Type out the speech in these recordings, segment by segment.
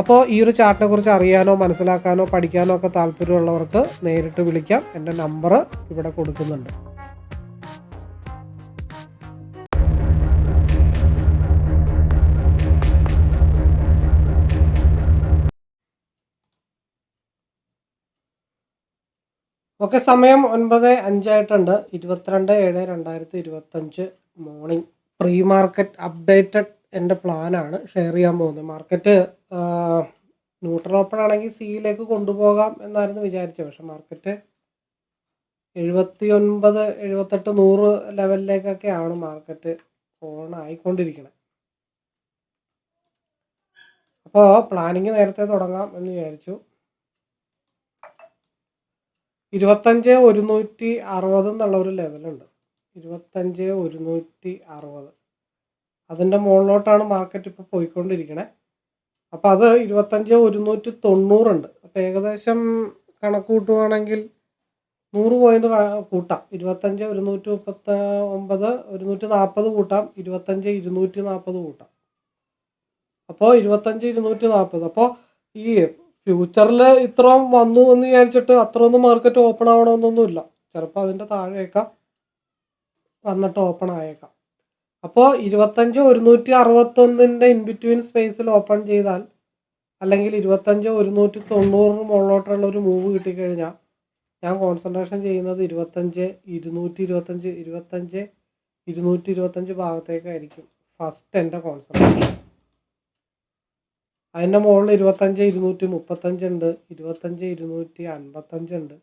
അപ്പോൾ ഈ ഒരു ചാർട്ടിനെ കുറിച്ച് അറിയാനോ മനസ്സിലാക്കാനോ പഠിക്കാനോ ഒക്കെ താല്പര്യമുള്ളവർക്ക് നേരിട്ട് വിളിക്കാം. എന്റെ നമ്പർ ഇവിടെ കൊടുക്കുന്നുണ്ട്. ഓക്കെ സമയം ഒൻപത് അഞ്ചായിട്ടുണ്ട്. ഇരുപത്തിരണ്ട് ഏഴ് രണ്ടായിരത്തി ഇരുപത്തഞ്ച് മോർണിംഗ്. പ്രീ മാർക്കറ്റ് അപ്ഡേറ്റഡ് എന്റെ പ്ലാനാണ് ഷെയർ ചെയ്യാൻ പോകുന്നത്. മാർക്കറ്റ് ന്യൂട്രൽ ഓപ്പൺ ആണെങ്കിൽ സിയിലേക്ക് കൊണ്ടുപോകാം എന്നായിരുന്നു വിചാരിച്ചത്. പക്ഷെ മാർക്കറ്റ് എഴുപത്തി ഒൻപത് എഴുപത്തെട്ട് നൂറ് ലെവലിലേക്കൊക്കെയാണ് മാർക്കറ്റ് ഓൺ ആയിക്കൊണ്ടിരിക്കുന്നത് അപ്പോൾ പ്ലാനിങ് നേരത്തെ തുടങ്ങാം എന്ന് വിചാരിച്ചു. ഇരുപത്തഞ്ച് ഒരുന്നൂറ്റി അറുപത് എന്നുള്ള ഒരു ലെവലുണ്ട്. ഇരുപത്തഞ്ച് ഒരുന്നൂറ്റി അറുപത്. അതിന്റെ മുകളിലോട്ടാണ് മാർക്കറ്റ് ഇപ്പോൾ പോയിക്കൊണ്ടിരിക്കണേ. അപ്പോൾ അത് ഇരുപത്തഞ്ച് ഒരുന്നൂറ്റി തൊണ്ണൂറുണ്ട്. അപ്പോൾ ഏകദേശം കണക്ക് കൂട്ടുവാണെങ്കിൽ നൂറ് പോയിന്റ് കൂട്ടാം. ഇരുപത്തഞ്ച് ഒരുന്നൂറ്റി മുപ്പത്തി ഒമ്പത് ഒരുന്നൂറ്റി നാൽപ്പത് കൂട്ടാം. ഇരുപത്തഞ്ച് ഇരുന്നൂറ്റി നാൽപ്പത് കൂട്ടാം. അപ്പോൾ ഇരുപത്തഞ്ച് ഇരുന്നൂറ്റി നാൽപ്പത് അപ്പോൾ ഈ ഫ്യൂച്ചറിൽ ഇത്രയും വന്നു എന്ന് വിചാരിച്ചിട്ട് അത്രയൊന്നും മാർക്കറ്റ് ഓപ്പൺ ആവണമെന്നൊന്നുമില്ല. ചിലപ്പോൾ അതിന്റെ താഴേക്കാം വന്നിട്ട് ഓപ്പൺ ആയേക്കാം. അപ്പോൾ ഇരുപത്തഞ്ച് ഒരുന്നൂറ്റി അറുപത്തൊന്നിന്റെ ഇൻബിറ്റ്വീൻ സ്പേസിൽ ഓപ്പൺ ചെയ്താൽ അല്ലെങ്കിൽ ഇരുപത്തഞ്ച് ഒരുന്നൂറ്റി തൊണ്ണൂറിന് മുകളിലോട്ടുള്ള ഒരു മൂവ് കിട്ടിക്കഴിഞ്ഞാൽ ഞാൻ കോൺസെൻട്രേഷൻ ചെയ്യുന്നത് ഇരുപത്തഞ്ച് ഇരുന്നൂറ്റി ഇരുപത്തഞ്ച് ഇരുപത്തഞ്ച് ഇരുന്നൂറ്റി ഇരുപത്തഞ്ച് ഭാഗത്തേക്കായിരിക്കും. ഫസ്റ്റ് എന്റെ കോൺസെൻട്രേഷൻ അതിന്റെ മുകളിൽ ഇരുപത്തഞ്ച് ഇരുന്നൂറ്റി മുപ്പത്തഞ്ചുണ്ട് ഇരുപത്തഞ്ച് ഇരുന്നൂറ്റി അൻപത്തഞ്ചുണ്ട്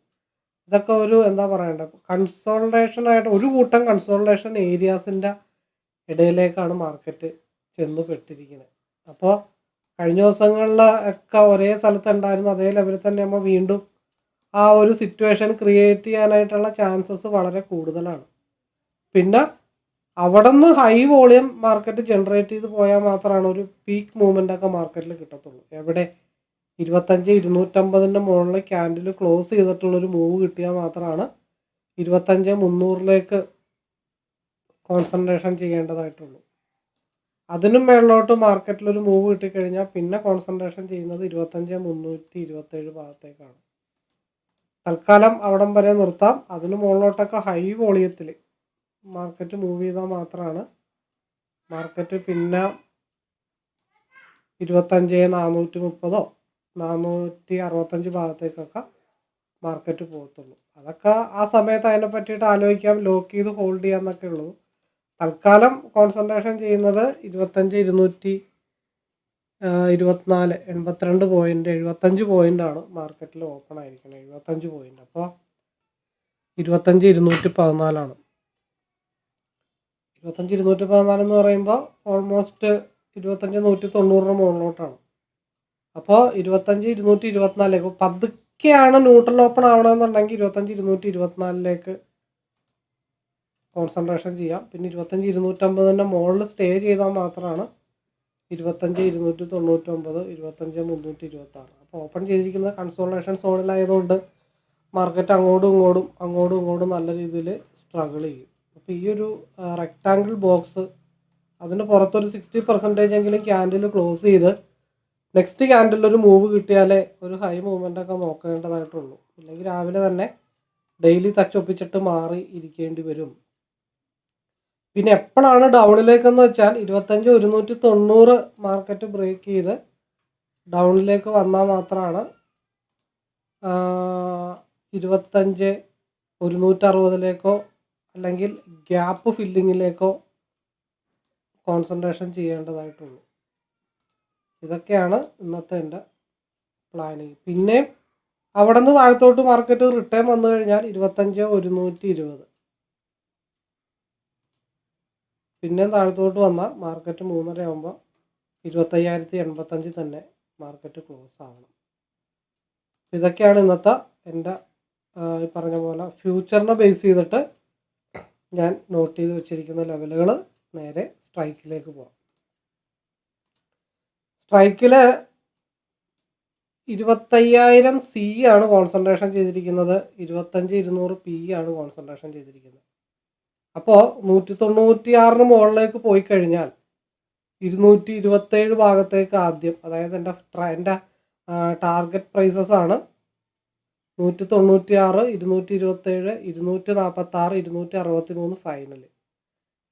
ഇതൊക്കെ ഒരു എന്താ പറയണ്ട കൺസോൾട്ടേഷൻ ആയിട്ട് ഒരു കൂട്ടം കൺസോൾട്ടേഷൻ ഏരിയാസിന്റെ ഇടയിലേക്കാണ് മാർക്കറ്റ് ചെന്ന് പെട്ടിരിക്കുന്നത് അപ്പോൾ കഴിഞ്ഞ ദിവസങ്ങളിൽ ഒക്കെ ഒരേ സ്ഥലത്ത് ഉണ്ടായിരുന്ന അതേ ലെവലിൽ തന്നെ നമ്മൾ വീണ്ടും ആ ഒരു സിറ്റുവേഷൻ ക്രിയേറ്റ് ചെയ്യാനായിട്ടുള്ള ചാൻസസ് വളരെ കൂടുതലാണ്. പിന്നെ അവിടെ നിന്ന് ഹൈ വോളിയം മാർക്കറ്റ് ജനറേറ്റ് ചെയ്ത് പോയാൽ മാത്രമാണ് ഒരു പീക്ക് മൂവ്മെന്റ് ഒക്കെ മാർക്കറ്റിൽ കിട്ടത്തുള്ളൂ. എവിടെ ഇരുപത്തഞ്ച് ഇരുന്നൂറ്റമ്പതിന്റെ മുകളിൽ ക്യാൻഡിൽ ക്ലോസ് ചെയ്തിട്ടുള്ളൊരു മൂവ് കിട്ടിയാൽ മാത്രമാണ് ഇരുപത്തഞ്ച് മുന്നൂറിലേക്ക് കോൺസെൻട്രേഷൻ ചെയ്യേണ്ടതായിട്ടുള്ളൂ. അതിനും മേളിലോട്ട് മാർക്കറ്റിൽ ഒരു മൂവ് കിട്ടിക്കഴിഞ്ഞാൽ പിന്നെ കോൺസെൻട്രേഷൻ ചെയ്യുന്നത് ഇരുപത്തഞ്ച് മുന്നൂറ്റി ഇരുപത്തേഴ് ഭാഗത്തേക്കാണ്. തൽക്കാലം അവിടം വരെ നിർത്താം. അതിന് മുകളിലോട്ടൊക്കെ ഹൈ വോളിയത്തിൽ മാർക്കറ്റ് മൂവ് ചെയ്താൽ മാത്രമാണ് മാർക്കറ്റ് പിന്നെ ഇരുപത്തഞ്ച് നാനൂറ്റി മുപ്പതോ നാനൂറ്റി അറുപത്തഞ്ച് ഭാഗത്തേക്കൊക്കെ മാർക്കറ്റ് പോകത്തുള്ളൂ. അതൊക്കെ ആ സമയത്ത് അതിനെ പറ്റിയിട്ട് ആലോചിക്കാം. ലോക്ക് ചെയ്ത് ഹോൾഡ് ചെയ്യാമെന്നൊക്കെ ഉള്ളൂ. തൽക്കാലം കോൺസെൻട്രേഷൻ ചെയ്യുന്നത് ഇരുപത്തഞ്ച് ഇരുന്നൂറ്റി ഇരുപത്തിനാല് എൺപത്തിരണ്ട് പോയിന്റ് എഴുപത്തഞ്ച് പോയിന്റാണ് മാർക്കറ്റിൽ ഓപ്പൺ ആയിരിക്കുന്നത് എഴുപത്തഞ്ച് പോയിന്റ് അപ്പോൾ ഇരുപത്തഞ്ച് ഇരുന്നൂറ്റി പതിനാലാണ്. ഇരുപത്തഞ്ച് ഇരുന്നൂറ്റി പതിനാലെന്ന് പറയുമ്പോൾ ഓൾമോസ്റ്റ് ഇരുപത്തഞ്ച് നൂറ്റി തൊണ്ണൂറിന് മുകളിലോട്ടാണ്. അപ്പോൾ ഇരുപത്തഞ്ച് ഇരുന്നൂറ്റി ഇരുപത്തിനാലിലേക്ക് പതുക്കെയാണ് ന്യൂട്രൽ ഓപ്പൺ ആവണമെന്നുണ്ടെങ്കിൽ ഇരുപത്തഞ്ച് ഇരുന്നൂറ്റി ഇരുപത്തിനാലിലേക്ക് കോൺസെൻട്രേഷൻ ചെയ്യാം. പിന്നെ ഇരുപത്തഞ്ച് ഇരുന്നൂറ്റമ്പതിന്റെ മുകളിൽ സ്റ്റേ ചെയ്താൽ മാത്രമാണ് ഇരുപത്തഞ്ച് ഇരുന്നൂറ്റി തൊണ്ണൂറ്റൊമ്പത് ഇരുപത്തഞ്ച് മുന്നൂറ്റി ഇരുപത്താറ്. അപ്പോൾ ഓപ്പൺ ചെയ്തിരിക്കുന്നത് കൺസോളേഷൻ സോണിലായതുകൊണ്ട് മാർക്കറ്റ് അങ്ങോട്ടും ഇങ്ങോട്ടും അങ്ങോട്ടും ഇങ്ങോട്ടും നല്ല രീതിയിൽ സ്ട്രഗിൾ ചെയ്യും. അപ്പോൾ ഈ ഒരു റെക്റ്റാങ്കിൾ ബോക്സ് അതിന് പുറത്തൊരു സിക്സ്റ്റി പെർസെന്റേജ് എങ്കിലും ക്യാൻഡിൽ ക്ലോസ് ചെയ്ത് നെക്സ്റ്റ് ക്യാൻഡിൽ ഒരു മൂവ് കിട്ടിയാലേ ഒരു ഹൈ മൂവ്മെന്റ് ഒക്കെ നോക്കേണ്ടതായിട്ടുള്ളൂ. ഇല്ലെങ്കിൽ രാവിലെ തന്നെ ഡെയിലി തച്ചൊപ്പിച്ചിട്ട് മാറി ഇരിക്കേണ്ടി വരും. പിന്നെ എപ്പോഴാണ് ഡൗണിലേക്കെന്ന് വെച്ചാൽ ഇരുപത്തഞ്ച് ഒരുന്നൂറ്റി തൊണ്ണൂറ് മാർക്കറ്റ് ബ്രേക്ക് ചെയ്ത് ഡൗണിലേക്ക് വന്നാൽ മാത്രമാണ് ഇരുപത്തഞ്ച് ഒരുന്നൂറ്ററുപതിലേക്കോ അല്ലെങ്കിൽ ഗ്യാപ്പ് ഫില്ലിങ്ങിലേക്കോ കോൺസെൻട്രേഷൻ ചെയ്യേണ്ടതായിട്ടുള്ളൂ. ഇതൊക്കെയാണ് ഇന്നത്തെ എന്റെ പ്ലാനിങ് പിന്നെ അവിടെ നിന്ന് താഴത്തോട്ട് മാർക്കറ്റ് റിട്ടേൺ വന്നു കഴിഞ്ഞാൽ ഇരുപത്തഞ്ച് ഒരുന്നൂറ്റി ഇരുപത് പിന്നെയും താഴത്തോട്ട് വന്നാൽ മാർക്കറ്റ് മൂന്നര ആകുമ്പോൾ ഇരുപത്തയ്യായിരത്തി എൺപത്തഞ്ചിൽ തന്നെ മാർക്കറ്റ് ക്ലോസ് ആവണം. ഇതൊക്കെയാണ് ഇന്നത്തെ എന്റെ ഈ പറഞ്ഞ പോലെ ഫ്യൂച്ചറിനെ ബേസ് ചെയ്തിട്ട് ഞാൻ നോട്ട് ചെയ്ത് വെച്ചിരിക്കുന്ന ലെവലുകൾ നേരെ സ്ട്രൈക്കിലേക്ക് പോകാം സ്ട്രൈക്കിൽ ഇരുപത്തയ്യായിരം സി ആണ് കോൺസെൻട്രേഷൻ ചെയ്തിരിക്കുന്നത്. ഇരുപത്തഞ്ച് ഇരുന്നൂറ് പി ആണ് കോൺസെൻട്രേഷൻ ചെയ്തിരിക്കുന്നത്. അപ്പോൾ നൂറ്റി തൊണ്ണൂറ്റി ആറിന് മുകളിലേക്ക് പോയി കഴിഞ്ഞാൽ ഇരുന്നൂറ്റി ഇരുപത്തേഴ് ഭാഗത്തേക്ക് ആദ്യം അതായത് എന്റെ എന്റെ ടാർഗറ്റ് പ്രൈസസ് ആണ് നൂറ്റി തൊണ്ണൂറ്റി ആറ് ഇരുന്നൂറ്റി ഇരുപത്തേഴ് ഇരുന്നൂറ്റി നാൽപ്പത്തി ആറ് ഇരുന്നൂറ്റി അറുപത്തി മൂന്ന് ഫൈനൽ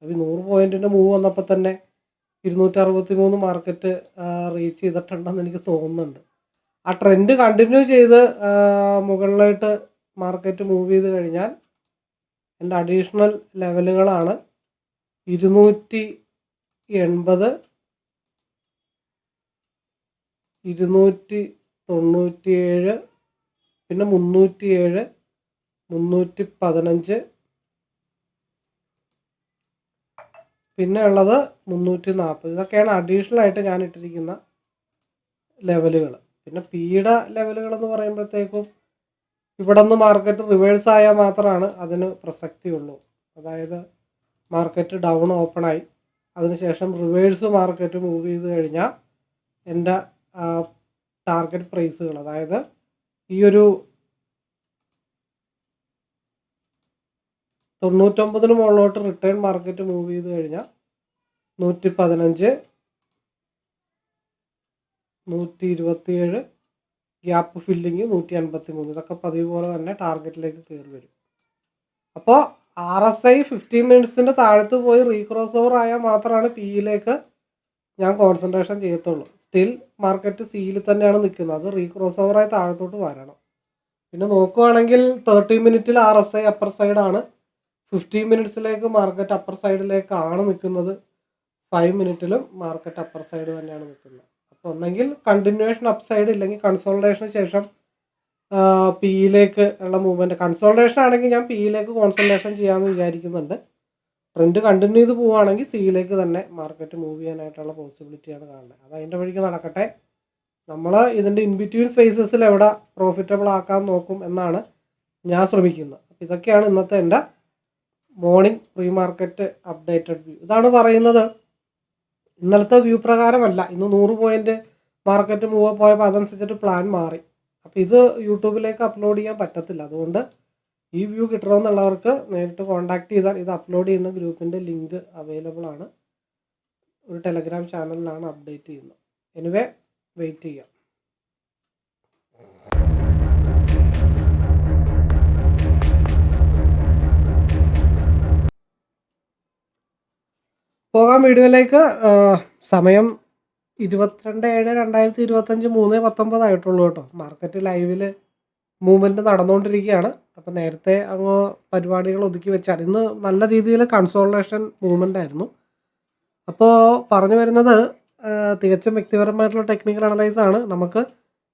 അപ്പോൾ നൂറ് പോയിന്റിന്റെ മൂവ് വന്നപ്പോൾ തന്നെ ഇരുന്നൂറ്റി അറുപത്തി മൂന്ന് മാർക്കറ്റ് റീച്ച് ചെയ്തിട്ടുണ്ടെന്ന് എനിക്ക് തോന്നുന്നുണ്ട്. ആ ട്രെൻഡ് കണ്ടിന്യൂ ചെയ്ത് മുകളിലോട്ട് മാർക്കറ്റ് മൂവ് ചെയ്ത് കഴിഞ്ഞാൽ എന്റെ അഡീഷണൽ ലെവലുകളാണ് ഇരുന്നൂറ്റി എൺപത് ഇരുന്നൂറ്റി തൊണ്ണൂറ്റിയേഴ് പിന്നെ മുന്നൂറ്റിയേഴ് മുന്നൂറ്റി പതിനഞ്ച്. പിന്നെ ഉള്ളത് മുന്നൂറ്റി നാൽപ്പത്. ഇതൊക്കെയാണ് അഡീഷണൽ ആയിട്ട് ഞാൻ ഇട്ടിരിക്കുന്ന ലെവലുകൾ പിന്നെ പീഡ ലെവലുകൾ എന്ന് പറയുമ്പോഴത്തേക്കും ഇവിടെ നിന്ന് മാർക്കറ്റ് റിവേഴ്സ് ആയാൽ മാത്രമാണ് അതിന് പ്രസക്തിയുള്ളൂ. അതായത് മാർക്കറ്റ് ഡൗൺ ഓപ്പണായി അതിനുശേഷം റിവേഴ്സ് മാർക്കറ്റ് മൂവ് ചെയ്ത് കഴിഞ്ഞാൽ എന്റെ ടാർഗറ്റ് പ്രൈസുകൾ അതായത് ഈ ഒരു തൊണ്ണൂറ്റൊമ്പതിന് മുകളിലോട്ട് റിട്ടേൺ മാർക്കറ്റ് മൂവ് ചെയ്ത് കഴിഞ്ഞാൽ നൂറ്റി പതിനഞ്ച് നൂറ്റി ഇരുപത്തിയേഴ് ഗ്യാപ്പ് ഫില്ലിങ് നൂറ്റി അൻപത്തി മൂന്ന് ഇതൊക്കെ പതിവ് പോലെ തന്നെ ടാർഗറ്റിലേക്ക് കയറി വരും. അപ്പോൾ ആർ എസ് ഐ ഫിഫ്റ്റീൻ മിനിറ്റ്സിന്റെ താഴത്ത് പോയി റീക്രോസ് ഓവർ ആയാൽ മാത്രമാണ് പിയിലേക്ക് ഞാൻ കോൺസെൻട്രേഷൻ ചെയ്യത്തുള്ളൂ. സ്റ്റിൽ മാർക്കറ്റ് സിയിൽ തന്നെയാണ് നിൽക്കുന്നത്. അത് റീക്രോസ് ഓവറായി താഴത്തോട്ട് വരണം. പിന്നെ നോക്കുവാണെങ്കിൽ തേർട്ടി മിനിറ്റിൽ ആർ എസ് ഐ അപ്പർ സൈഡാണ് ഫിഫ്റ്റീൻ മിനിറ്റ്സിലേക്ക് മാർക്കറ്റ് അപ്പർ സൈഡിലേക്കാണ് നിൽക്കുന്നത്. ഫൈവ് മിനിറ്റിലും മാർക്കറ്റ് അപ്പർ സൈഡ് തന്നെയാണ് നിൽക്കുന്നത്. ഒന്നെങ്കിൽ കണ്ടിന്യൂവേഷൻ അപ്സൈഡ് സൈഡ് ഇല്ലെങ്കിൽ കൺസോൾട്ടേഷന് ശേഷം പിയിലേക്ക് ഉള്ള മൂവ്മെന്റ് കൺസോൾട്ടേഷൻ ആണെങ്കിൽ ഞാൻ പിയിലേക്ക് കോൺസെൻട്രേഷൻ ചെയ്യാമെന്ന് വിചാരിക്കുന്നുണ്ട്. ട്രെൻഡ് കണ്ടിന്യൂ ചെയ്ത് പോവുകയാണെങ്കിൽ സിയിലേക്ക് തന്നെ മാർക്കറ്റ് മൂവ് ചെയ്യാനായിട്ടുള്ള പോസിബിലിറ്റിയാണ് കാണുന്നത്. അത് അതിന്റെ വഴിക്ക് നടക്കട്ടെ. നമ്മൾ ഇതിന്റെ ഇൻ ബിറ്റ്വീൻ സ്പേസസിൽ എവിടെ പ്രോഫിറ്റബിൾ ആക്കാൻ നോക്കും എന്നാണ് ഞാൻ ശ്രമിക്കുന്നത്. അപ്പോൾ ഇതൊക്കെയാണ് ഇന്നത്തെ എന്റെ morning pre market updated view ഇതാണ് പറയുന്നത് ഇന്നലത്തെ വ്യൂ പ്രകാരമല്ല. ഇന്ന് നൂറ് പോയിന്റ് മാർക്കറ്റ് മൂവ് പോയപ്പോൾ അതനുസരിച്ചിട്ട് പ്ലാൻ മാറി. അപ്പോൾ ഇത് യൂട്യൂബിലേക്ക് അപ്ലോഡ് ചെയ്യാൻ പറ്റത്തില്ല. അതുകൊണ്ട് ഈ വ്യൂ കിട്ടണമെന്നുള്ളവർക്ക് നേരിട്ട് കോൺടാക്ട് ചെയ്താൽ ഇത് അപ്ലോഡ് ചെയ്യുന്ന ഗ്രൂപ്പിന്റെ ലിങ്ക് അവൈലബിൾ ആണ്. ഒരു ടെലഗ്രാം ചാനലിലാണ് അപ്ഡേറ്റ് ചെയ്യുന്നത്. എനിവേ വെയിറ്റ് ചെയ്യാം. പോകാം വീഡിയോയിലേക്ക് സമയം ഇരുപത്തിരണ്ട് ഏഴ് രണ്ടായിരത്തി ഇരുപത്തഞ്ച് മൂന്ന് പത്തൊമ്പത് ആയിട്ടുള്ളൂ കേട്ടോ. മാർക്കറ്റ് ലൈവിൽ മൂവ്മെന്റ് നടന്നുകൊണ്ടിരിക്കുകയാണ്. അപ്പോൾ നേരത്തെ അങ്ങ് പരിപാടികൾ ഒതുക്കി വെച്ചാൽ ഇന്ന് നല്ല രീതിയിൽ കൺസോൾട്ടേഷൻ മൂവ്മെന്റ് ആയിരുന്നു. അപ്പോൾ പറഞ്ഞു വരുന്നത് തികച്ചും വ്യക്തിപരമായിട്ടുള്ള ടെക്നിക്കൽ അനലൈസ് ആണ്. നമുക്ക്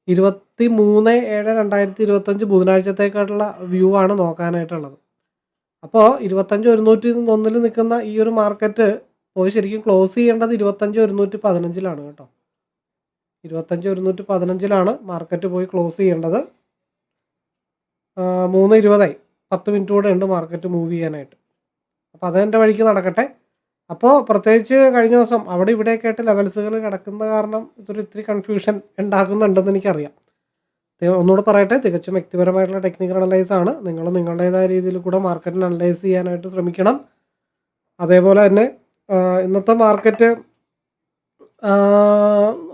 ഇരുപത്തി മൂന്ന് ഏഴ് രണ്ടായിരത്തി ഇരുപത്തഞ്ച് ബുധനാഴ്ചത്തേക്കായിട്ടുള്ള വ്യൂ ആണ് നോക്കാനായിട്ടുള്ളത്. അപ്പോൾ ഇരുപത്തഞ്ച് ഒരുന്നൂറ്റി ഒന്നിൽ നിൽക്കുന്ന ഈ ഒരു മാർക്കറ്റ് പോയി ശരിക്കും ക്ലോസ് ചെയ്യേണ്ടത് ഇരുപത്തഞ്ച് ഒരുന്നൂറ്റി പതിനഞ്ചിലാണ് കേട്ടോ. ഇരുപത്തഞ്ച് ഒരുന്നൂറ്റി പതിനഞ്ചിലാണ് മാർക്കറ്റ് പോയി ക്ലോസ് ചെയ്യേണ്ടത്. മൂന്ന് ഇരുപതായി. പത്ത് മിനിറ്റ് കൂടെ ഉണ്ട് മാർക്കറ്റ് മൂവ് ചെയ്യാനായിട്ട്. അപ്പോൾ അതെന്റെ വഴിക്ക് നടക്കട്ടെ. അപ്പോൾ പ്രത്യേകിച്ച് കഴിഞ്ഞ ദിവസം അവിടെ ഇവിടെയൊക്കെ ആയിട്ട് ലെവൽസുകൾ കിടക്കുന്ന കാരണം ഇതൊരു ഇത്തിരി കൺഫ്യൂഷൻ ഉണ്ടാക്കുന്നുണ്ടെന്ന് എനിക്കറിയാം. ഒന്നുകൂടെ പറയട്ടെ. തികച്ചും വ്യക്തിപരമായിട്ടുള്ള ടെക്നിക്കൽ അനലൈസ് ആണ്. നിങ്ങൾ നിങ്ങളുടേതായ രീതിയിൽ കൂടെ മാർക്കറ്റിന് അനലൈസ് ചെയ്യാനായിട്ട് ശ്രമിക്കണം. അതേപോലെ തന്നെ ഇന്നത്തെ മാർക്കറ്റ്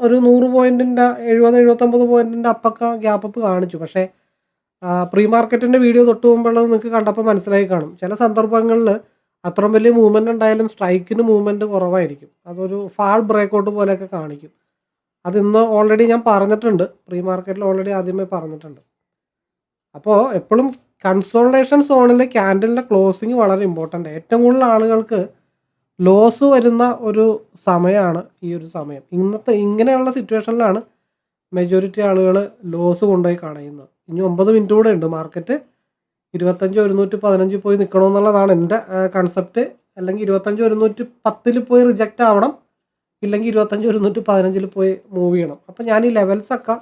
ഒരു നൂറ് പോയിന്റിന്റെ എഴുപത് എഴുപത്തൊമ്പത് പോയിന്റിന്റെ അപ്പൊക്കെ ഗ്യാപ്പ് കാണിച്ചു. പക്ഷേ പ്രീ മാർക്കറ്റിന്റെ വീഡിയോ തൊട്ട് മുമ്പുള്ളത് നിങ്ങൾക്ക് കണ്ടപ്പോൾ മനസ്സിലായി കാണും. ചില സന്ദർഭങ്ങളിൽ അത്ര വലിയ മൂവ്മെന്റ് ഉണ്ടായാലും സ്ട്രൈക്കിന് മൂവ്മെന്റ് കുറവായിരിക്കും. അതൊരു ഫാൾ ബ്രേക്കൗട്ട് പോലെയൊക്കെ കാണിക്കും. അത് ഇന്ന് ഓൾറെഡി ഞാൻ പറഞ്ഞിട്ടുണ്ട്. പ്രീ മാർക്കറ്റിൽ ഓൾറെഡി ആദ്യമേ പറഞ്ഞിട്ടുണ്ട്. അപ്പോൾ എപ്പോഴും കൺസോൾട്ടേഷൻ സോണിൽ ക്യാൻഡലിന്റെ ക്ലോസിങ് വളരെ ഇമ്പോർട്ടന്റ് ഏറ്റവും കൂടുതൽ ആളുകൾക്ക് ലോസ് വരുന്ന ഒരു സമയമാണ് ഈ ഒരു സമയം. ഇന്നത്തെ ഇങ്ങനെയുള്ള സിറ്റുവേഷനിലാണ് മെജോറിറ്റി ആളുകൾ ലോസ് കൊണ്ടുപോയി കളയുന്നത് ഇനി ഒമ്പത് മിനിറ്റ് കൂടെ ഉണ്ട്. മാർക്കറ്റ് ഇരുപത്തഞ്ച് ഒരുന്നൂറ്റി പതിനഞ്ച് പോയി നിൽക്കണമെന്നുള്ളതാണ് എന്റെ കൺസെപ്റ്റ് അല്ലെങ്കിൽ ഇരുപത്തഞ്ച് ഒരുന്നൂറ്റി പത്തിൽ പോയി റിജക്റ്റ് ആവണം. ഇല്ലെങ്കിൽ ഇരുപത്തഞ്ച് ഒരുന്നൂറ്റി പതിനഞ്ചിൽ പോയി മൂവ് ചെയ്യണം. അപ്പം ഞാൻ ഈ ലെവൽസൊക്കെ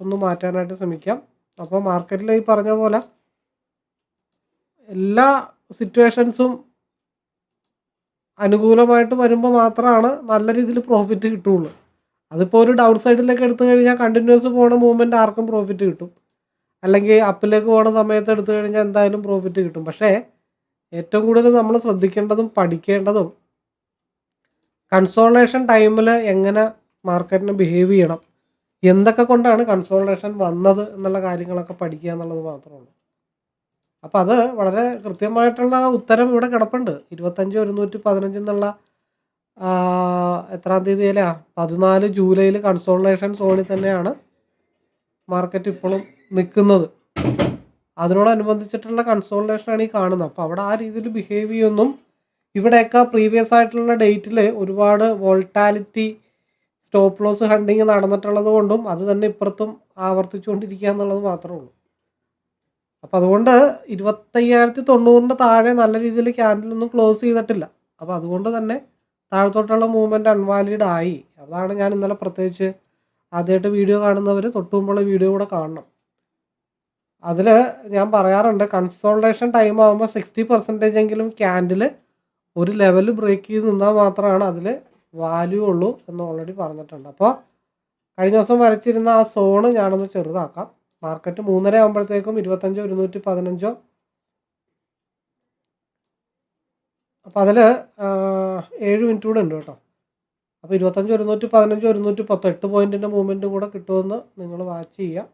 ഒന്ന് മാറ്റാനായിട്ട് ശ്രമിക്കാം. അപ്പോൾ മാർക്കറ്റിൽ ഈ പറഞ്ഞ പോലെ എല്ലാ സിറ്റുവേഷൻസും അനുകൂലമായിട്ട് വരുമ്പോൾ മാത്രമാണ് നല്ല രീതിയിൽ പ്രോഫിറ്റ് കിട്ടുള്ളൂ. അതിപ്പോൾ ഒരു ഡൗൺ സൈഡിലേക്ക് എടുത്തു കഴിഞ്ഞാൽ കണ്ടിന്യൂസ് പോകുന്ന മൂവ്മെന്റ് ആർക്കും പ്രോഫിറ്റ് കിട്ടും. അല്ലെങ്കിൽ അപ്പിലേക്ക് പോകുന്ന സമയത്ത് എടുത്തു കഴിഞ്ഞാൽ എന്തായാലും പ്രോഫിറ്റ് കിട്ടും. പക്ഷേ ഏറ്റവും കൂടുതൽ നമ്മൾ ശ്രദ്ധിക്കേണ്ടതും പഠിക്കേണ്ടതും കൺസോളേഷൻ ടൈമിൽ എങ്ങനെ മാർക്കറ്റിന് ബിഹേവ് ചെയ്യണം? എന്തൊക്കെ കൊണ്ടാണ് കൺസോളേഷൻ വന്നത് എന്നുള്ള കാര്യങ്ങളൊക്കെ പഠിക്കുക എന്നുള്ളത് മാത്രമേ ഉള്ളൂ. അപ്പോൾ അത് വളരെ കൃത്യമായിട്ടുള്ള ഉത്തരം ഇവിടെ കിടപ്പുണ്ട്. ഇരുപത്തഞ്ച് ഒരുന്നൂറ്റി പതിനഞ്ച് എന്നുള്ള എത്രാം എത്രാം തീയതിയിലാ? പതിനാല് ജൂലൈയിൽ കൺസോൾട്ടേഷൻ സോണിൽ തന്നെയാണ് മാർക്കറ്റ് ഇപ്പോഴും നിൽക്കുന്നത്. അതിനോടനുബന്ധിച്ചിട്ടുള്ള കൺസോൾട്ടേഷനാണ് ഈ കാണുന്നത്. അപ്പോൾ അവിടെ ആ രീതിയിൽ ബിഹേവ് ചെയ്യൊന്നും ഇവിടെയൊക്കെ പ്രീവിയസ് ആയിട്ടുള്ള ഡേറ്റിൽ ഒരുപാട് വോൾട്ടാലിറ്റി സ്റ്റോപ്പ് ലോസ് ഹണ്ടിങ് നടന്നിട്ടുള്ളത് കൊണ്ടും അത് തന്നെ ഇപ്പുറത്തും ആവർത്തിച്ചുകൊണ്ടിരിക്കുക എന്നുള്ളത് മാത്രമേ ഉള്ളൂ. അപ്പോൾ അതുകൊണ്ട് ഇരുപത്തയ്യായിരത്തി തൊണ്ണൂറിന്റെ താഴെ നല്ല രീതിയിൽ ക്യാൻഡിലൊന്നും ക്ലോസ് ചെയ്തിട്ടില്ല. അപ്പോൾ അതുകൊണ്ട് തന്നെ താഴത്തോട്ടുള്ള മൂവ്മെന്റ് അൺവാലിഡ് ആയി. അതാണ് ഞാൻ ഇന്നലെ പ്രത്യേകിച്ച് ആദ്യമായിട്ട് വീഡിയോ കാണുന്നവർ തൊട്ടുമുമ്പുള്ള വീഡിയോ കൂടെ കാണണം. അതിൽ ഞാൻ പറയാറുണ്ട് കൺസോൾട്ടേഷൻ ടൈം ആകുമ്പോൾ സിക്സ്റ്റി പെർസെന്റേജ് എങ്കിലും ക്യാൻഡിൽ ഒരു ലെവൽ ബ്രേക്ക് ചെയ്ത് നിന്നാൽ മാത്രമാണ് അതിൽ വാല്യൂ ഉള്ളൂ എന്ന് ഓൾറെഡി പറഞ്ഞിട്ടുണ്ട്. അപ്പോൾ കഴിഞ്ഞ ദിവസം വരച്ചിരുന്ന ആ സോണ് ഞാനൊന്ന് ചെറുതാക്കാം. മാർക്കറ്റ് മൂന്നര ആകുമ്പോഴത്തേക്കും ഇരുപത്തഞ്ചോ ഇരുന്നൂറ്റി പതിനഞ്ചോ. അപ്പോൾ അതിൽ ഏഴ് മിനിറ്റ് കൂടെ ഉണ്ട് കേട്ടോ. അപ്പോൾ ഇരുപത്തഞ്ചോ ഇരുന്നൂറ്റി പതിനഞ്ചോ ഇരുന്നൂറ്റി പത്തോ എട്ട് പോയിന്റിന്റെ മൂവ്മെന്റും കൂടെ കിട്ടുമെന്ന് നിങ്ങൾ വാച്ച് ചെയ്യുക.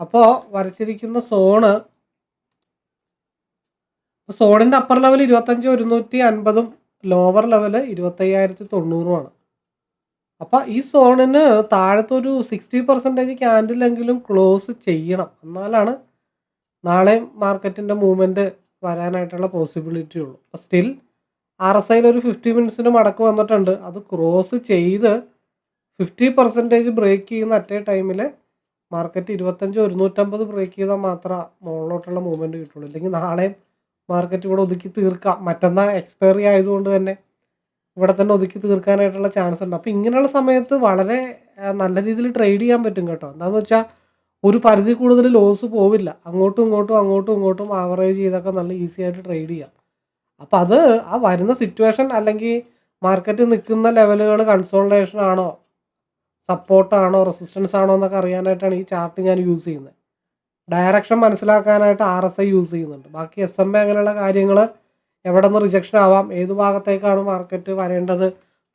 അപ്പോൾ വരച്ചിരിക്കുന്ന സോണ് സോണിന്റെ അപ്പർ ലെവൽ ഇരുപത്തഞ്ചോ ഇരുന്നൂറ്റി അൻപതും ലോവർ ലെവൽ ഇരുപത്തയ്യായിരത്തി തൊണ്ണൂറുമാണ് അപ്പോൾ ഈ സോണിന് താഴത്തൊരു സിക്സ്റ്റി പെർസെന്റേജ് ക്യാൻഡിലെങ്കിലും ക്ലോസ് ചെയ്യണം. എന്നാലാണ് നാളെ മാർക്കറ്റിന്റെ മൂവ്മെന്റ് വരാനായിട്ടുള്ള പോസിബിലിറ്റി ഉള്ളൂ. അപ്പോൾ സ്റ്റിൽ ആർ എസ് ഐയിൽ ഒരു ഫിഫ്റ്റി മിനിറ്റ്സിന് മടക്ക് വന്നിട്ടുണ്ട്. അത് ക്രോസ് ചെയ്ത് ഫിഫ്റ്റി പെർസെന്റേജ് ബ്രേക്ക് ചെയ്യുന്ന അറ്റേ ടൈമിൽ മാർക്കറ്റ് ഇരുപത്തഞ്ച് ഒരുന്നൂറ്റമ്പത് ബ്രേക്ക് ചെയ്താൽ മാത്രമേ മുകളിലോട്ടുള്ള മൂവ്മെന്റ് കിട്ടുള്ളൂ. ഇല്ലെങ്കിൽ നാളെയും മാർക്കറ്റ് ഇവിടെ ഒതുക്കി തീർക്കാം. മറ്റന്നാൾ എക്സ്പയറി ആയതുകൊണ്ട് തന്നെ ഇവിടെ തന്നെ ഒതുക്കി തീർക്കാനായിട്ടുള്ള ചാൻസ് ഉണ്ട്. അപ്പോൾ ഇങ്ങനെയുള്ള സമയത്ത് വളരെ നല്ല രീതിയിൽ ട്രേഡ് ചെയ്യാൻ പറ്റും കേട്ടോ. എന്താണെന്ന് വെച്ചാൽ ഒരു പരിധി കൂടുതൽ ലോസ് പോവില്ല. അങ്ങോട്ടും ഇങ്ങോട്ടും അങ്ങോട്ടും ഇങ്ങോട്ടും ആവറേജ് ചെയ്തൊക്കെ നല്ല ഈസി ആയിട്ട് ട്രേഡ് ചെയ്യാം. അപ്പോൾ അത് ആ വരുന്ന സിറ്റുവേഷൻ അല്ലെങ്കിൽ മാർക്കറ്റ് നിൽക്കുന്ന ലെവലുകൾ കൺസോൾട്ടേഷൻ ആണോ സപ്പോർട്ടാണോ റെസിസ്റ്റൻസ് ആണോ എന്നൊക്കെ അറിയാനായിട്ടാണ് ഈ ചാർട്ട് ഞാൻ യൂസ് ചെയ്യുന്നത്. ഡയറക്ഷൻ മനസ്സിലാക്കാനായിട്ട് ആർ എസ് ഐ യൂസ് ചെയ്യുന്നുണ്ട്. ബാക്കി എസ് എം എ അങ്ങനെയുള്ള കാര്യങ്ങൾ എവിടെ നിന്ന് റിജക്ഷൻ ആവാം ഏത് ഭാഗത്തേക്കാണ് മാർക്കറ്റ് വരേണ്ടത്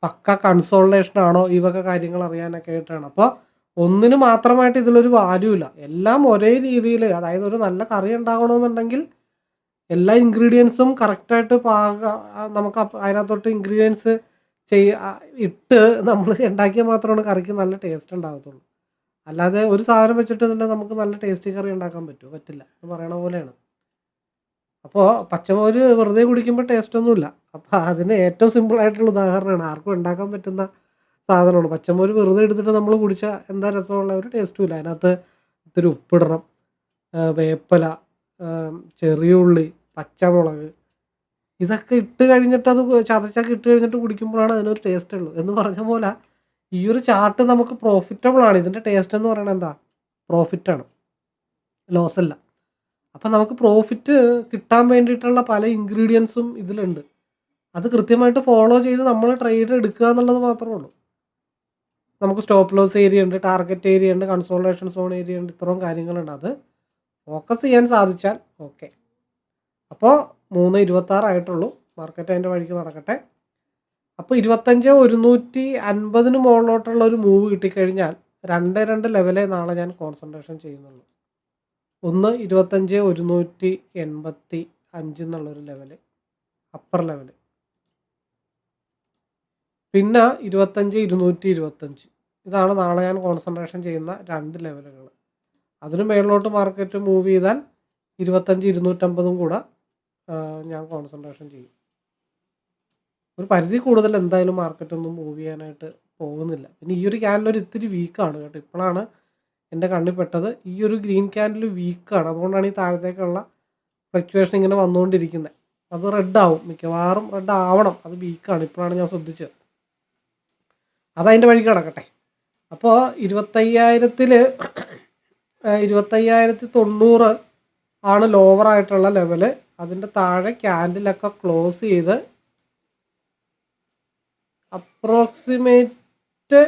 പക്ക കൺസോൾട്ടേഷൻ ആണോ ഈ വക കാര്യങ്ങൾ അറിയാനൊക്കെ ആയിട്ടാണ്. അപ്പോൾ ഒന്നിന് മാത്രമായിട്ട് ഇതിലൊരു വാല്യൂ ഇല്ല. എല്ലാം ഒരേ രീതിയിൽ അതായത് ഒരു നല്ല കറി ഉണ്ടാകണമെന്നുണ്ടെങ്കിൽ എല്ലാ ഇൻഗ്രീഡിയൻസും കറക്റ്റായിട്ട് പാക നമുക്ക് അതിനകത്തോട്ട് ഇൻഗ്രീഡിയൻസ് ചെയ്യ ഇട്ട് നമ്മൾ ഉണ്ടാക്കിയാൽ മാത്രമാണ് കറിക്ക് നല്ല ടേസ്റ്റ് ഉണ്ടാകത്തുള്ളൂ. അല്ലാതെ ഒരു സാധനം വെച്ചിട്ട് തന്നെ നമുക്ക് നല്ല ടേസ്റ്റി കറി ഉണ്ടാക്കാൻ പറ്റുമോ? പറ്റില്ല. എന്ന് പറയണ പോലെയാണ്. അപ്പോൾ പച്ചമോര് വെറുതെ കുടിക്കുമ്പോൾ ടേസ്റ്റ് ഒന്നുമില്ല. അപ്പോൾ അതിന് ഏറ്റവും സിമ്പിൾ ആയിട്ടുള്ള ഉദാഹരണമാണ്. ആർക്കും ഉണ്ടാക്കാൻ പറ്റുന്ന സാധനമാണ്. പച്ചമോര് വെറുതെ എടുത്തിട്ട് നമ്മൾ കുടിച്ചാൽ എന്താ രസമുള്ള ഒരു ടേസ്റ്റും ഇല്ല. അതിനകത്ത് ഇത്തിരി ഉപ്പിടണം വേപ്പല വേപ്പില ചെറിയ ഉള്ളി പച്ചമുളക്. ഇതൊക്കെ ഇട്ട് കഴിഞ്ഞിട്ട് അത് ചതച്ചൊക്കെ ഇട്ട് കഴിഞ്ഞിട്ട് കുടിക്കുമ്പോഴാണ് അതിനൊരു ടേസ്റ്റ് ഉള്ളൂ. എന്ന് പറഞ്ഞ പോലെ ഈ ഒരു ചാർട്ട് നമുക്ക് പ്രോഫിറ്റബിൾ ആണ്. ഇതിന്റെ ടേസ്റ്റ് എന്ന് പറയുന്നത് എന്താ? പ്രോഫിറ്റാണ് ലോസ് അല്ല. അപ്പം നമുക്ക് പ്രോഫിറ്റ് കിട്ടാൻ വേണ്ടിയിട്ടുള്ള പല ഇൻഗ്രീഡിയൻസും ഇതിലുണ്ട്. അത് കൃത്യമായിട്ട് ഫോളോ ചെയ്ത് നമ്മൾ ട്രേഡ് എടുക്കുക എന്നുള്ളത് മാത്രമേ ഉള്ളൂ. നമുക്ക് സ്റ്റോപ്പ് ലോസ് ഏരിയ ഉണ്ട് ടാർഗറ്റ് ഏരിയ ഉണ്ട് കൺസോൾട്ടേഷൻ സോൺ ഏരിയ ഉണ്ട് ഇത്രയും കാര്യങ്ങളുണ്ട്. അത് ഫോക്കസ് ചെയ്യാൻ സാധിച്ചാൽ ഓക്കെ അപ്പോൾ മൂന്ന് ഇരുപത്താറായിട്ടുള്ളൂ മാർക്കറ്റ് അതിന്റെ വഴിക്ക് നടക്കട്ടെ. അപ്പോൾ ഇരുപത്തഞ്ച് ഒരുന്നൂറ്റി അൻപതിന് മുകളിലോട്ടുള്ള ഒരു മൂവ് കിട്ടിക്കഴിഞ്ഞാൽ രണ്ട് രണ്ട് ലെവലേ നാളെ ഞാൻ കോൺസെൻട്രേഷൻ ചെയ്യുന്നുള്ളൂ. ഒന്ന് ഇരുപത്തഞ്ച് ഒരുന്നൂറ്റി എൺപത്തി അഞ്ച് എന്നുള്ളൊരു ലെവൽ അപ്പർ ലെവൽ. പിന്നെ ഇരുപത്തഞ്ച് ഇരുന്നൂറ്റി ഇരുപത്തഞ്ച്. ഇതാണ് നാളെ ഞാൻ കോൺസെൻട്രേഷൻ ചെയ്യുന്ന രണ്ട് ലെവലുകൾ അതിന് മേളിലോട്ട് മാർക്കറ്റ് മൂവ് ചെയ്താൽ ഇരുപത്തഞ്ച് ഇരുന്നൂറ്റമ്പതും കൂടെ ഞാൻ കോൺസെൻട്രേഷൻ ചെയ്യും. ഒരു പരിധി കൂടുതൽ എന്തായാലും മാർക്കറ്റൊന്നും മൂവ് ചെയ്യാനായിട്ട് പോകുന്നില്ല. പിന്നെ ഈ ഒരു ക്യാൻഡിൽ ഒരു ഇത്തിരി വീക്കാണ് കേട്ടോ. ഇപ്പോഴാണ് എന്റെ കണ്ണിൽ പെട്ടത് ഈ ഒരു ഗ്രീൻ ക്യാൻഡിൽ വീക്കാണ്. അതുകൊണ്ടാണ് ഈ താഴത്തേക്കുള്ള ഫ്ലക്ച്വേഷൻ ഇങ്ങനെ വന്നുകൊണ്ടിരിക്കുന്നത്. അത് റെഡ് ആവും. മിക്കവാറും റെഡ് ആവണം. അത് വീക്കാണ് ഇപ്പോഴാണ് ഞാൻ ശ്രദ്ധിച്ചത്. അതതിന്റെ വഴി കിടക്കട്ടെ. അപ്പോൾ ഇരുപത്തയ്യായിരത്തിൽ ഇരുപത്തയ്യായിരത്തി തൊണ്ണൂറ് ആണ് ലോവറായിട്ടുള്ള ലെവൽ അതിന്റെ താഴെ ക്യാൻഡിലൊക്കെ ക്ലോസ് ചെയ്ത് അപ്രോക്സിമേറ്റ്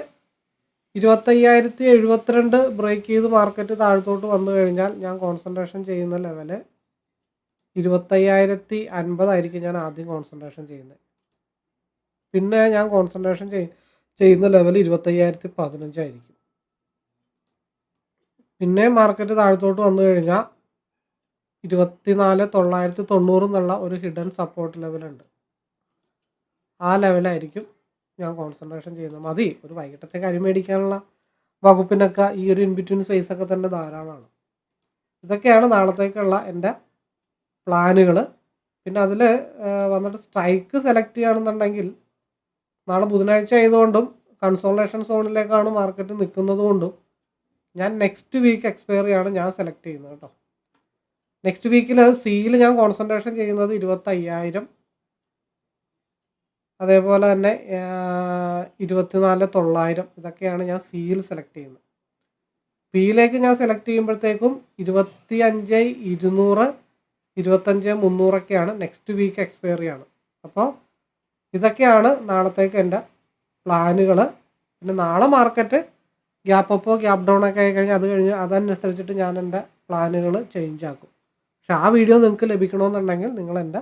ഇരുപത്തയ്യായിരത്തി എഴുപത്തിരണ്ട് ബ്രേക്ക് ചെയ്ത് മാർക്കറ്റ് താഴത്തോട്ട് വന്നു കഴിഞ്ഞാൽ ഞാൻ കോൺസെൻട്രേഷൻ ചെയ്യുന്ന ലെവൽ ഇരുപത്തയ്യായിരത്തി അൻപതായിരിക്കും ഞാൻ ആദ്യം കോൺസെൻട്രേഷൻ ചെയ്യുന്നത്. പിന്നെ ഞാൻ കോൺസെൻട്രേഷൻ ചെയ് ചെയ്യുന്ന ലെവൽ ഇരുപത്തയ്യായിരത്തി പതിനഞ്ചായിരിക്കും പിന്നെ മാർക്കറ്റ് താഴത്തോട്ട് വന്നു കഴിഞ്ഞാൽ ഇരുപത്തിനാല് തൊള്ളായിരത്തി തൊണ്ണൂറ് എന്നുള്ള ഒരു ഹിഡൻ സപ്പോർട്ട് ലെവലുണ്ട് ആ ലെവലായിരിക്കും ഞാൻ കോൺസെൻട്രേഷൻ ചെയ്യുന്നത് മതി. ഒരു വൈകിട്ടത്തെ കരി മേടിക്കാനുള്ള വകുപ്പിനൊക്കെ ഈ ഒരു ഇൻബിറ്റ്വീൻ സ്പേസ് ഒക്കെ തന്നെ ധാരാളമാണ്. ഇതൊക്കെയാണ് നാളത്തേക്കുള്ള എന്റെ പ്ലാനുകൾ പിന്നെ അതിൽ വന്നിട്ട് സ്ട്രൈക്ക് സെലക്ട് ചെയ്യുകയാണെന്നുണ്ടെങ്കിൽ നാളെ ബുധനാഴ്ച ആയതുകൊണ്ടും കൺസോളേഷൻ സോണിലേക്കാണ് മാർക്കറ്റ് നിൽക്കുന്നത് കൊണ്ടും ഞാൻ നെക്സ്റ്റ് വീക്ക് എക്സ്പയർ ആണ് ഞാൻ സെലക്ട് ചെയ്യുന്നത് കേട്ടോ. നെക്സ്റ്റ് വീക്കിൽ സിയിൽ ഞാൻ കോൺസെൻട്രേഷൻ ചെയ്യുന്നത് ഇരുപത്തയ്യായിരം അതേപോലെ തന്നെ ഇരുപത്തിനാല് തൊള്ളായിരം ഇതൊക്കെയാണ് ഞാൻ സിയിൽ സെലക്ട് ചെയ്യുന്നത്. പിയിലേക്ക് ഞാൻ സെലക്ട് ചെയ്യുമ്പോഴത്തേക്കും ഇരുപത്തി അഞ്ച് ഇരുന്നൂറ് ഇരുപത്തഞ്ച് മുന്നൂറൊക്കെയാണ് നെക്സ്റ്റ് വീക്ക് എക്സ്പയറി ആണ്. അപ്പോൾ ഇതൊക്കെയാണ് നാളത്തേക്ക് എന്റെ പ്ലാനുകൾ പിന്നെ നാളെ മാർക്കറ്റ് ഗ്യാപ്പ് അപ്പോ ഗ്യാപ്പ് ഡൗൺ ഒക്കെ ആയി കഴിഞ്ഞാൽ അത് കഴിഞ്ഞ് അതനുസരിച്ചിട്ട് ഞാൻ എന്റെ പ്ലാനുകൾ ചേഞ്ച് ആക്കും. പക്ഷെ ആ വീഡിയോ നിങ്ങൾക്ക് ലഭിക്കണമെന്നുണ്ടെങ്കിൽ നിങ്ങൾ എന്റെ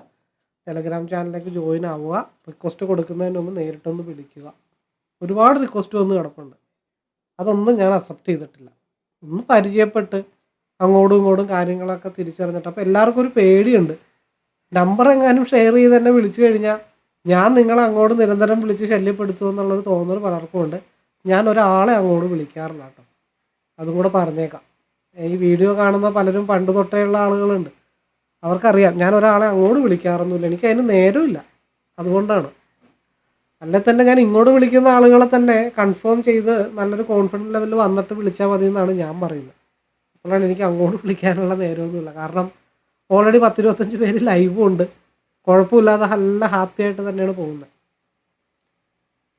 ടെലഗ്രാം ചാനലിലേക്ക് ജോയിൻ ആവുക. റിക്വസ്റ്റ് കൊടുക്കുന്നതിന് മുമ്പ് നേരിട്ടൊന്ന് വിളിക്കുക. ഒരുപാട് റിക്വസ്റ്റ് വന്ന് കിടപ്പുണ്ട്. അതൊന്നും ഞാൻ അക്സെപ്റ്റ് ചെയ്തിട്ടില്ല. ഒന്ന് പരിചയപ്പെട്ട് അങ്ങോട്ടും ഇങ്ങോട്ടും കാര്യങ്ങളൊക്കെ തിരിച്ചറിഞ്ഞിട്ട്. അപ്പോൾ എല്ലാവർക്കും ഒരു പേടിയുണ്ട്. നമ്പർ എങ്ങാനും ഷെയർ ചെയ്ത് തന്നെ വിളിച്ചു കഴിഞ്ഞാൽ ഞാൻ നിങ്ങളെ അങ്ങോട്ട് നിരന്തരം വിളിച്ച് ശല്യപ്പെടുത്തും എന്നുള്ളൊരു തോന്നൽ പലർക്കും ഉണ്ട്. ഞാൻ ഒരാളെ അങ്ങോട്ട് വിളിക്കാറില്ല കേട്ടോ. അതും കൂടെ പറഞ്ഞേക്കാം. ഈ വീഡിയോ കാണുന്ന പലരും പണ്ട് തൊട്ടേ ഉള്ള ആളുകളുണ്ട്. അവർക്കറിയാം. ഞാൻ ഒരാളെ അങ്ങോട്ട് വിളിക്കാറൊന്നുമില്ല. എനിക്ക് അതിന് നേരമില്ല അതുകൊണ്ടാണ്. അല്ലെ തന്നെ ഞാൻ ഇങ്ങോട്ട് വിളിക്കുന്ന ആളുകളെ തന്നെ കൺഫേം ചെയ്ത് നല്ലൊരു കോൺഫിഡൻസ് ലെവലിൽ വന്നിട്ട് വിളിച്ചാൽ മതി എന്നാണ് ഞാൻ പറയുന്നത്. അപ്പോഴാണ് എനിക്ക് അങ്ങോട്ട് വിളിക്കാനുള്ള നേരമൊന്നുമില്ല. കാരണം ഓൾറെഡി പത്തിരുപത്തഞ്ച് പേര് ലൈവും ഉണ്ട്. കുഴപ്പമില്ലാതെ നല്ല ഹാപ്പി ആയിട്ട് തന്നെയാണ് പോകുന്നത്.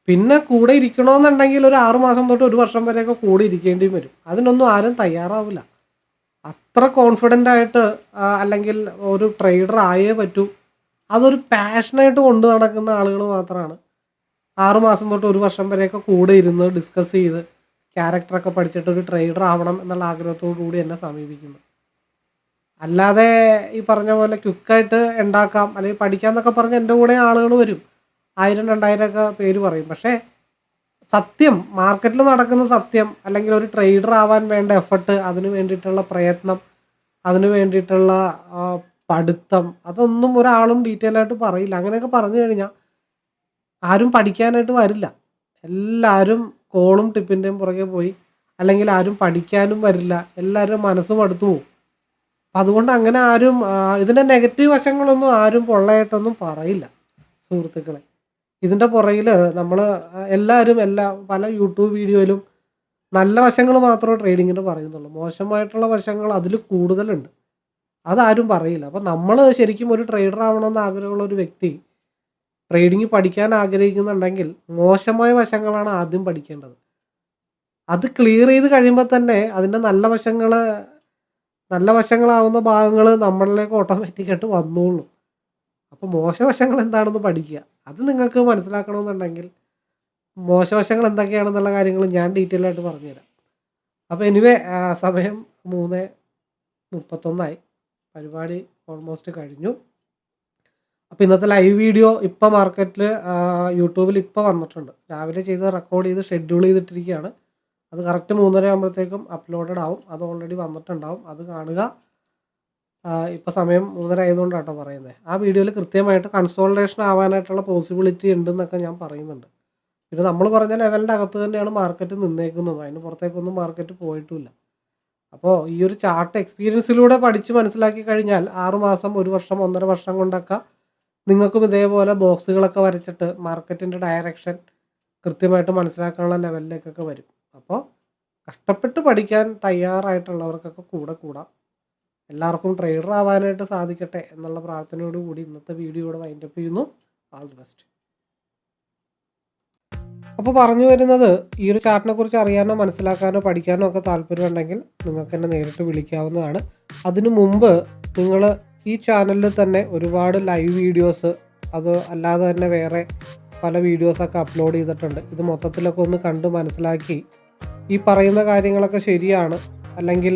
പിന്നെ കൂടെ ഇരിക്കണമെന്നുണ്ടെങ്കിൽ ഒരു ആറുമാസം തൊട്ട് ഒരു വർഷം വരെയൊക്കെ കൂടെ ഇരിക്കേണ്ടിയും വരും. അതിനൊന്നും ആരും തയ്യാറാവില്ല. അത്ര കോൺഫിഡന്റ് ആയിട്ട് അല്ലെങ്കിൽ ഒരു ട്രേഡർ ആയേ പറ്റൂ. അതൊരു പാഷനായിട്ട് കൊണ്ടു നടക്കുന്ന ആളുകൾ മാത്രമാണ് ആറു മാസം തൊട്ട് ഒരു വർഷം വരെയൊക്കെ കൂടെ ഇരുന്ന് ഡിസ്കസ് ചെയ്ത് ക്യാരക്ടറൊക്കെ പഠിച്ചിട്ട് ഒരു ട്രേഡർ ആവണം എന്നുള്ള ആഗ്രഹത്തോടു കൂടി എന്നെ സമീപിക്കുന്നു. അല്ലാതെ ഈ പറഞ്ഞ പോലെ ക്വിക്കായിട്ട് ഉണ്ടാക്കാം അല്ലെങ്കിൽ പഠിക്കാം എന്നൊക്കെ പറഞ്ഞ് എന്റെ കൂടെ ആളുകൾ വരും. ആയിരം രണ്ടായിരം ഒക്കെ പേര് പറയും. പക്ഷേ സത്യം മാർക്കറ്റിൽ നടക്കുന്ന സത്യം അല്ലെങ്കിൽ ഒരു ട്രേഡർ ആവാൻ വേണ്ട എഫർട്ട് അതിന് വേണ്ടിയിട്ടുള്ള പ്രയത്നം അതിന് വേണ്ടിയിട്ടുള്ള പഠിത്തം അതൊന്നും ഒരാളും ഡീറ്റെയിൽ ആയിട്ട് പറയില്ല. അങ്ങനെയൊക്കെ പറഞ്ഞു കഴിഞ്ഞാൽ ആരും പഠിക്കാനായിട്ട് വരില്ല. എല്ലാവരും കോളും ടിപ്പിന്റെയും പുറകെ പോയി അല്ലെങ്കിൽ ആരും പഠിക്കാനും വരില്ല. എല്ലാവരും മനസ്സും അടുത്തു പോകും അപ്പം അതുകൊണ്ട് അങ്ങനെ ആരും ഇതിന്റെ നെഗറ്റീവ് വശങ്ങളൊന്നും ആരും പൊള്ളയായിട്ടൊന്നും പറയില്ല സുഹൃത്തുക്കളെ. ഇതിന്റെ പുറകിൽ നമ്മൾ എല്ലാവരും എല്ലാ പല യൂട്യൂബ് വീഡിയോയിലും നല്ല വശങ്ങൾ മാത്രമേ ട്രേഡിങ്ങിന് പറയുന്നുള്ളൂ. മോശമായിട്ടുള്ള വശങ്ങൾ അതിൽ കൂടുതലുണ്ട്. അതാരും പറയില്ല. അപ്പം നമ്മൾ ശരിക്കും ഒരു ട്രേഡർ ആവണമെന്ന് ആഗ്രഹമുള്ള ഒരു വ്യക്തി ട്രേഡിങ് പഠിക്കാൻ ആഗ്രഹിക്കുന്നുണ്ടെങ്കിൽ മോശമായ വശങ്ങളാണ് ആദ്യം പഠിക്കേണ്ടത്. അത് ക്ലിയർ ചെയ്ത് കഴിയുമ്പോൾ തന്നെ അതിന്റെ നല്ല വശങ്ങൾ നല്ല വശങ്ങളാവുന്ന ഭാഗങ്ങൾ നമ്മളിലേക്ക് ഓട്ടോമാറ്റിക്കായിട്ട് വന്നോളും. അപ്പോൾ മോശവശങ്ങൾ എന്താണെന്ന് പഠിക്കുക. അത് നിങ്ങൾക്ക് മനസ്സിലാക്കണമെന്നുണ്ടെങ്കിൽ മോശവശങ്ങൾ എന്തൊക്കെയാണെന്നുള്ള കാര്യങ്ങൾ ഞാൻ ഡീറ്റെയിൽ ആയിട്ട് പറഞ്ഞുതരാം. അപ്പോൾ എനിവേ സമയം മൂന്ന് മുപ്പത്തൊന്നായി. പരിപാടി ഓൾമോസ്റ്റ് കഴിഞ്ഞു. അപ്പോൾ ഇന്നത്തെ ലൈവ് വീഡിയോ ഇപ്പോൾ മാർക്കറ്റിൽ യൂട്യൂബിൽ ഇപ്പോൾ വന്നിട്ടുണ്ട്. രാവിലെ ചെയ്ത് റെക്കോർഡ് ചെയ്ത് ഷെഡ്യൂൾ ചെയ്തിട്ടിരിക്കുകയാണ്. അത് കറക്റ്റ് മൂന്നര ആകുമ്പോഴത്തേക്കും അപ്ലോഡഡ് ആവും. അത് ഓൾറെഡി വന്നിട്ടുണ്ടാവും. അത് കാണുക. ഇപ്പോൾ സമയം മൂന്നര ആയതുകൊണ്ടാണ് കേട്ടോ പറയുന്നത് ആ വീഡിയോയിൽ കൃത്യമായിട്ട് കൺസോൾട്ടേഷൻ ആവാനായിട്ടുള്ള പോസിബിലിറ്റി ഉണ്ടെന്നൊക്കെ ഞാൻ പറയുന്നുണ്ട്. പിന്നെ നമ്മൾ പറഞ്ഞ ലെവലിന്റെ അകത്ത് തന്നെയാണ് മാർക്കറ്റ് നിന്നേക്കുന്നത്. അതിന് പുറത്തേക്കൊന്നും മാർക്കറ്റ് പോയിട്ടുമില്ല അപ്പോൾ ഈ ഒരു ചാർട്ട് എക്സ്പീരിയൻസിലൂടെ പഠിച്ച് മനസ്സിലാക്കി കഴിഞ്ഞാൽ ആറുമാസം ഒരു വർഷം ഒന്നര വർഷം കൊണ്ടൊക്കെ നിങ്ങൾക്കും ഇതേപോലെ ബോക്സുകളൊക്കെ വരച്ചിട്ട് മാർക്കറ്റിന്റെ ഡയറക്ഷൻ കൃത്യമായിട്ട് മനസ്സിലാക്കാനുള്ള ലെവലിലേക്കൊക്കെ വരും. അപ്പോൾ കഷ്ടപ്പെട്ട് പഠിക്കാൻ തയ്യാറായിട്ടുള്ളവർക്കൊക്കെ കൂടെ കൂടാം. എല്ലാവർക്കും ട്രേഡർ ആവാനായിട്ട് സാധിക്കട്ടെ എന്നുള്ള പ്രാർത്ഥനയോടുകൂടി ഇന്നത്തെ വീഡിയോ ഇവിടെ വൈൻഡ് അപ്പ് ചെയ്യുന്നു. ആൾ ദി ബെസ്റ്റ് അപ്പോൾ പറഞ്ഞു വരുന്നത് ഈ ഒരു ചാർട്ടിനെ കുറിച്ച് അറിയാനോ മനസ്സിലാക്കാനോ പഠിക്കാനോ ഒക്കെ താല്പര്യമുണ്ടെങ്കിൽ നിങ്ങൾക്ക് എന്നെ നേരിട്ട് വിളിക്കാവുന്നതാണ്. അതിനു മുമ്പ് നിങ്ങൾ ഈ ചാനലിൽ തന്നെ ഒരുപാട് ലൈവ് വീഡിയോസ് അത് അല്ലാതെ തന്നെ വേറെ പല വീഡിയോസൊക്കെ അപ്ലോഡ് ചെയ്തിട്ടുണ്ട്. ഇത് മൊത്തത്തിലൊക്കെ ഒന്ന് കണ്ട് മനസ്സിലാക്കി ഈ പറയുന്ന കാര്യങ്ങളൊക്കെ ശരിയാണ്. അല്ലെങ്കിൽ